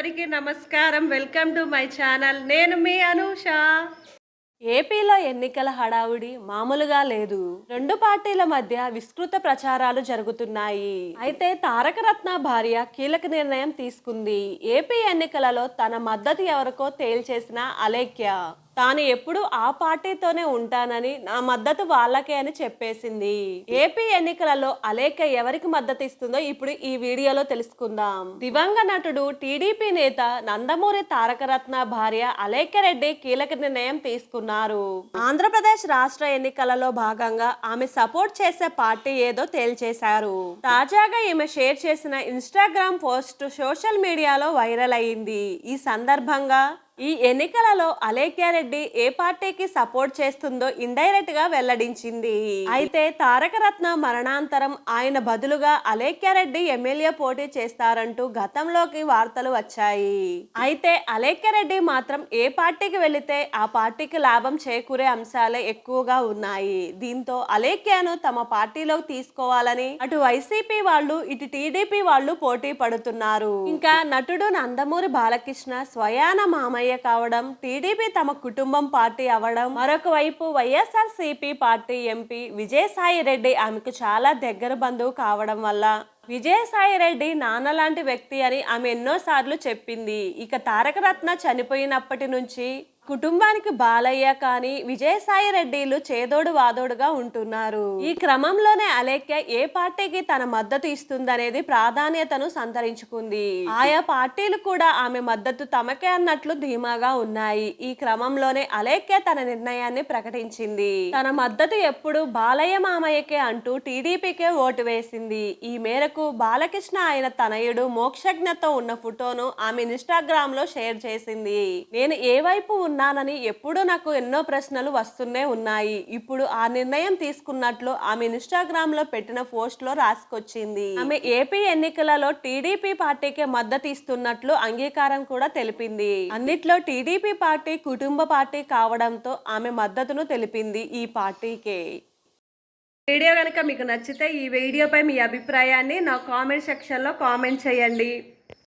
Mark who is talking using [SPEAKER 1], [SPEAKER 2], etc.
[SPEAKER 1] అందరికీ నమస్కారం. Welcome to my channel. నేను మీ అనూష. ఏపీలో ఎన్నికల హడావుడి మామూలుగా లేదు. రెండు పార్టీల మధ్య విస్తృత ప్రచారాలు జరుగుతున్నాయి. అయితే తారకరత్న భార్య కీలక నిర్ణయం తీసుకుంది. ఏపీ ఎన్నికలలో తన మద్దతు ఎవరికో తేల్చేసిన అలేఖ్య. తాను ఎప్పుడు ఆ పార్టీతోనే ఉంటానని నా మద్దతు వాళ్ళకే అని చెప్పేసింది. ఏపీ ఎన్నికలలో అలేఖ ఎవరికి మద్దతు ఇస్తుందో ఇప్పుడు ఈ వీడియోలో తెలుసుకుందాం. దివంగ నటుడు టీడీపీ నేత నందమూరి తారకరత్న భార్య అలేఖ్య రెడ్డి కీలక నిర్ణయం తీసుకున్నారు. ఆంధ్రప్రదేశ్ రాష్ట్ర ఎన్నికలలో భాగంగా ఆమె సపోర్ట్ చేసే పార్టీ ఏదో తేల్చేశారు. తాజాగా ఈమె షేర్ చేసిన ఇన్స్టాగ్రామ్ పోస్ట్ సోషల్ మీడియాలో వైరల్ అయింది. ఈ సందర్భంగా ఈ ఎన్నికలలో అలేఖ్యారెడ్డి ఏ పార్టీకి సపోర్ట్ చేస్తుందో ఇండైరెక్ట్గా వెల్లడించింది. అయితే తారకరత్న మరణాంతరం ఆయన బదులుగా అలేఖ్యారెడ్డి ఎమ్మెల్యే పోటీ చేస్తారంటూ గతంలోకి వార్తలు వచ్చాయి. అయితే అలేఖ్యారెడ్డి మాత్రం ఏ పార్టీకి వెళితే ఆ పార్టీకి లాభం చేకూరే అంశాలే ఎక్కువగా ఉన్నాయి. దీంతో అలేఖ్యను తమ పార్టీలోకి తీసుకోవాలని అటు వైసీపీ వాళ్ళు ఇటు టీడీపీ వాళ్ళు పోటీ పడుతున్నారు. ఇంకా నటుడు నందమూరి బాలకృష్ణ స్వయాన మామయ్య కావడం టీడీపీ తమ కుటుంబం పార్టీ అవ్వడం మరొక వైపు YSR CP party MP Vijayasai Reddy ఆమెకు చాలా దగ్గర బంధువు కావడం వల్ల విజయసాయి రెడ్డి నాన్న లాంటి వ్యక్తి అని ఆమె ఎన్నోసార్లు చెప్పింది. ఇక తారకరత్న చనిపోయినప్పటి నుంచి కుటుంబానికి బాలయ్య కానీ విజయసాయి రెడ్డిలు చేదోడు వాదోడుగా ఉంటున్నారు. ఈ క్రమంలోనే అలేఖ్య ఏ పార్టీకి తన మద్దతు ఇస్తుందనేది ప్రాధాన్యతను సంతరించుకుంది. ఆయా పార్టీలు కూడా ఆమె మద్దతు తమకే అన్నట్లు ధీమాగా ఉన్నాయి. ఈ క్రమంలోనే అలేఖ్య తన నిర్ణయాన్ని ప్రకటించింది. తన మద్దతు ఎప్పుడు బాలయ్య మామయ్యకే అంటూ టీడీపీకే ఓటు వేసింది. ఈ మేరకు బాలకృష్ణ ఆయన తనయుడు మోక్షజ్ఞతో ఉన్న ఫోటోను ఆమె ఇన్స్టాగ్రామ్లో షేర్ చేసింది. నేను ఏ వైపు ఉన్నానని ఎప్పుడూ నాకు ఎన్నో ప్రశ్నలు వస్తూనే ఉన్నాయి. ఇప్పుడు ఆ నిర్ణయం తీసుకున్నట్లు ఆమె ఇన్స్టాగ్రామ్లో పెట్టిన పోస్ట్లో రాసుకొచ్చింది. ఆమె ఏపీ ఎన్నికలలో టీడీపీ పార్టీకి మద్దతు ఇస్తున్నట్లు అంగీకారం కూడా తెలిపింది. అన్నిట్లో టీడీపీ పార్టీ కుటుంబ పార్టీ కావడంతో ఆమె మద్దతును తెలిపింది ఈ పార్టీకే. వీడియో కనుక మీకు నచ్చితే ఈ వీడియోపై మీ అభిప్రాయాన్ని నా కామెంట్ సెక్షన్లో కామెంట్ చేయండి.